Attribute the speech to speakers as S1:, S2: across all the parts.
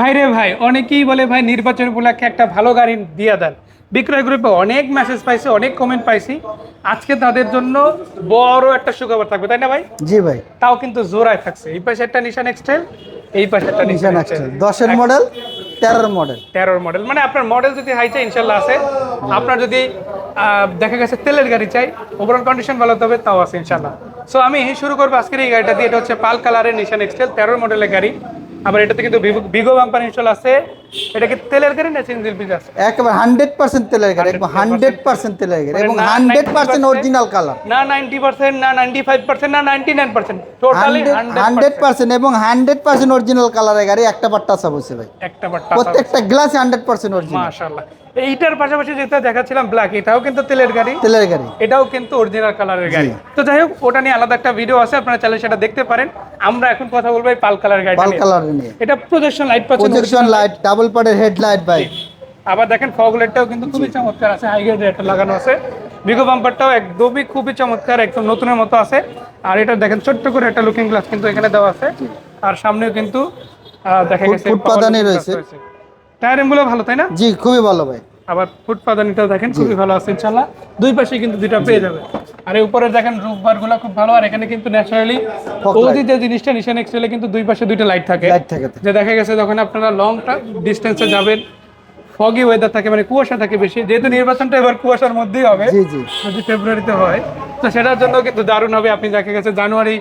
S1: ভাইরে ভাই অনেকেই বলে ভাই নির্বাচন উপলক্ষে একটা ভালো গাড়ি দিয়ে দেন। বিক্রয় গ্রুপে অনেক মেসেজ পাইছি অনেক কমেন্ট পাইছি। আজকে তাদের জন্য বড় একটা সুখবর থাকবে তাই না ভাই?
S2: জি ভাই।
S1: তাও কিন্তু জোড়ায় থাকছে। এই পাশে একটা নিশান এক্সটেল এই পাশে একটা
S2: নিশান এক্সটেল দশের মডেল তেরোর মডেল
S1: তেরোর মডেল মানে আপনার মডেল যদি হাই চাই ইনশাল্লাহ আছে। আপনার যদি দেখা গেছে তেলের গাড়ি চাই ওভারঅল কন্ডিশন ভালো হতে হবে তাও আছে ইনশাল্লাহ। সো আমি শুরু করব আজকের এই গাড়িটা দিয়ে। এটা হচ্ছে পাল কালারের নিশান এক্সটেল তেরোর মডেলের গাড়ি। আবার এটাতে কিন্তু বিগো বাম্পার ইনস্টল আছে। এটা কি তেলের গাড়ি না সিঙ্গেল পিস আছে?
S2: একেবারে তেলের গাড়ি এবং হান্ড্রেড পার্সেন্ট তেলের গাড়ি এবং
S1: মানে 90%
S2: পার্সেন্ট অরিজিনাল কালার
S1: না নাইনটি পার্সেন্ট না নাইনটি ফাইভ পার্সেন্ট না ninety nine percent totally
S2: hundred percent এবং হান্ড্রেড পার্সেন্ট অরিজিনাল কালারের গাড়ি একটা বার টাচা বসে ভাই।
S1: একটা বার
S2: প্রত্যেকটা গ্লাসে হান্ড্রেড পার্সেন্ট অরিজিনাল
S1: মাশাআল্লাহ। এইটার পাশাপাশি যেটা দেখাচ্ছিলাম ব্ল্যাক এটাও কিন্তু তেলের গাড়ি।
S2: তেলের গাড়ি।
S1: এটাও কিন্তু অরিজিনাল কালারের গাড়ি। তো যাই হোক ওটা নিয়ে আলাদা একটা ভিডিও আছে আপনারা চাইলে সেটা দেখতে পারেন। আমরা এখন কথা বলব এই পাল কালার গাড়ি
S2: পাল কালারের নিয়ে।
S1: এটা প্রজেকশন লাইট পাচ্ছেন
S2: প্রজেকশন লাইট ডাবল পার্টের হেডলাইট ভাই।
S1: আবার দেখেন ফগ লাইটটাও কিন্তু খুবই চমৎকার আছে হাই গ্রেড একটা লাগানো আছে। বিগো বাম্পারটাও একদমই খুবই চমৎকার একদম নতুনের মতো আছে। আর এটা দেখেন ছোট্ট করে একটা লুকিং গ্লাস কিন্তু এখানে দেওয়া আছে। আর সামনেও কিন্তু দেখা গেছে
S2: ফুট পাদানি রয়েছে।
S1: টায়ারিংগুলো ভালো তাই না?
S2: জি খুবই ভালো ভাই।
S1: আবার ফুট পাদানিটাও দেখেন খুবই ভালো আছে ইনশাল্লাহ দুই পাশে কিন্তু দুইটা পেয়ে যাবে। আর এই উপরে দেখেন রূপবারগুলো খুব ভালো আর এখানে কিন্তু ন্যাচারালি ওদি যে জিনিসটা নিশান এক্সেলে কিন্তু দুই পাশে দুইটা লাইট থাকে।
S2: লাইট থাকে
S1: যে দেখা গেছে যখন আপনারা লং ডিস্টেন্সে যাবেন ফগি ওয়েদার থাকে মানে কুয়াশা থাকে বেশি যেহেতু নির্বাচনটা এবার কুয়াশার মধ্যেই হবে
S2: জি জি।
S1: যদি ফেব্রুয়ারিতে হয় তো সেটার জন্য কিন্তু দারুণ হবে। আপনি দেখা গেছে জানুয়ারি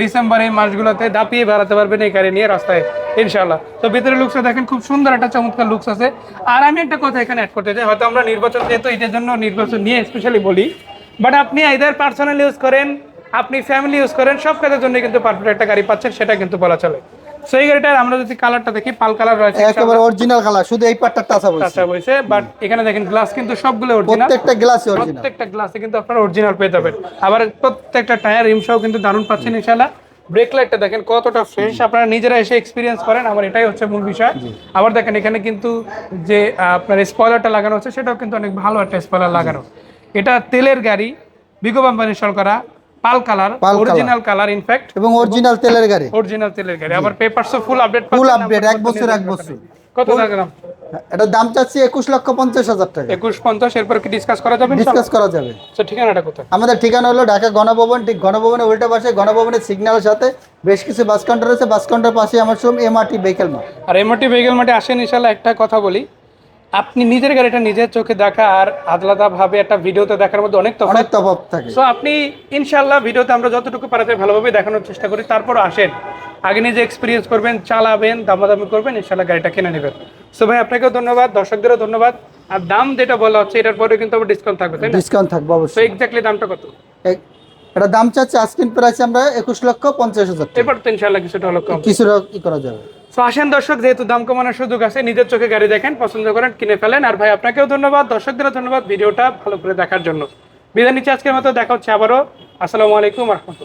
S1: ডিসেম্বর এই মাসগুলোতে দাপিয়ে বেড়াতে পারবেন এই গাড়ি নিয়ে রাস্তায় ইনশাল্লাহ তো ভিতরে লুকসটা দেখেন খুব সুন্দর একটা চমৎকার লুকস আছে। আর আমি একটা কথা এখানে অ্যাড করতে চাই হয়তো আমরা নির্বাচন যেহেতু এটার জন্য নির্বাচন নিয়ে স্পেশালি বলি বাট আপনি এদের পার্সোনাল ইউজ করেন আপনি ফ্যামিলি ইউজ করেন সব কাজের জন্য কিন্তু পারফেক্ট একটা গাড়ি পাচ্ছেন সেটা কিন্তু বলা চলে। সো এই গাড়িটার আমরা যদি কালারটা দেখি পাল কালার রয়েছে
S2: একেবারে অরিজিনাল কালার শুধু এই পার্টটা টাচা বসে
S1: আচ্ছা বলছে বাট এখানে দেখেন গ্লাস কিন্তু সবগুলো অরিজিনাল
S2: প্রত্যেকটা গ্লাসে অরিজিনাল
S1: প্রত্যেকটা গ্লাসে কিন্তু আপনারা অরিজিনাল পেয়ে যাবেন। আবার প্রত্যেকটা টায়ার রিমসাও কিন্তু দারুণ পাচ্ছেন ইনশাআল্লাহ। ব্রেক লাইটটা দেখেন কতটা ফ্রেশ আপনারা নিজেরা এসে এক্সপিরিয়েন্স করেন আমার এটাই হচ্ছে মূল বিষয়। আবার দেখেন এখানে কিন্তু যে আপনার স্পয়লারটা লাগানো হচ্ছে সেটাও কিন্তু অনেক ভালো একটা স্পয়লার লাগানো। এটা তেলের গাড়ি বিগো বাম্পার ইনস্টল করা pearl colour
S2: pearl
S1: original colour in fact
S2: এবং অরিজিনাল তেলের গাড়ি।
S1: অরিজিনাল তেলের গাড়ি। আবার পেপারসও ফুল আপডেট
S2: ফুল আপডেট এক বছর এক বছর।
S1: কত টাকা
S2: এটার দাম চাচ্ছি একুশ লক্ষ পঞ্চাশ হাজার টাকা।
S1: একুশ পঞ্চাশ এরপর কি ডিসকাস করা যাবে
S2: ডিসকাস করা যাবে।
S1: তো ঠিকানাটা কোথায়?
S2: আমাদের ঠিকানা হলো ঢাকা গণভবন ঠিক গণভবনের উল্টা পাশে গণভবনের সিগন্যালের সাথে। বেশ কিছু বাস কাউন্টার আছে। বাস কাউন্টার পাশে আমার শোরুম এমআরটি ভেহিকেল মার্ট
S1: আর এমআরটি ভেহিকেল মাঠে আসেন ইনশাল্লাহ একটা কথা বলি। আপনি নিজের গাড়িটা নিজের চোখে দেখা আর আলাদা ভাবে একটা ভিডিওতে দেখার মধ্যে অনেক তফাৎ।
S2: অনেক তফাৎ থাকে।
S1: সো আপনি ইনশাল্লাহ ভিডিওতে আমরা যতটুকু পারা যায় ভালোভাবে দেখানোর চেষ্টা করি। তারপর আসেন। আগে নিজে এক্সপিরিয়েন্স করবেন চালাবেন দামাদামি করবেন ইনশাল্লাহ গাড়িটা কিনে নেবেন। সো ভাই আপনাকেও ধন্যবাদ দর্শকদেরও ধন্যবাদ। আর দাম যেটা বলা হচ্ছে এটার পরে কিন্তু আবার ডিসকাউন্ট থাকবে তাই না?
S2: ডিসকাউন্ট থাকবে
S1: তো
S2: অবশ্যই।
S1: এক্স্যাক্টলি দামটা কত?
S2: এটা দাম চাচ্ছে আজকিন প্রাইস আমরা একুশ লক্ষ পঞ্চাশ হাজার
S1: এবার তো ইনশাল্লাহ কিছুটা হলো কম।
S2: কিছুটা কি করা যাবে?
S1: তো আসেন দর্শক যেহেতু দাম কমানোর সুযোগ আছে নিজের চোখে গাড়ি দেখেন পছন্দ করেন কিনে ফেলেন। আর ভাই আপনাকেও ধন্যবাদ দর্শকদেরও ধন্যবাদ ভিডিওটা ভালো করে দেখার জন্য। বিদায় নিচ্ছে আজকের মতো দেখা হচ্ছে আবারও। আসসালামু আলাইকুম রহমতুল্লাহ।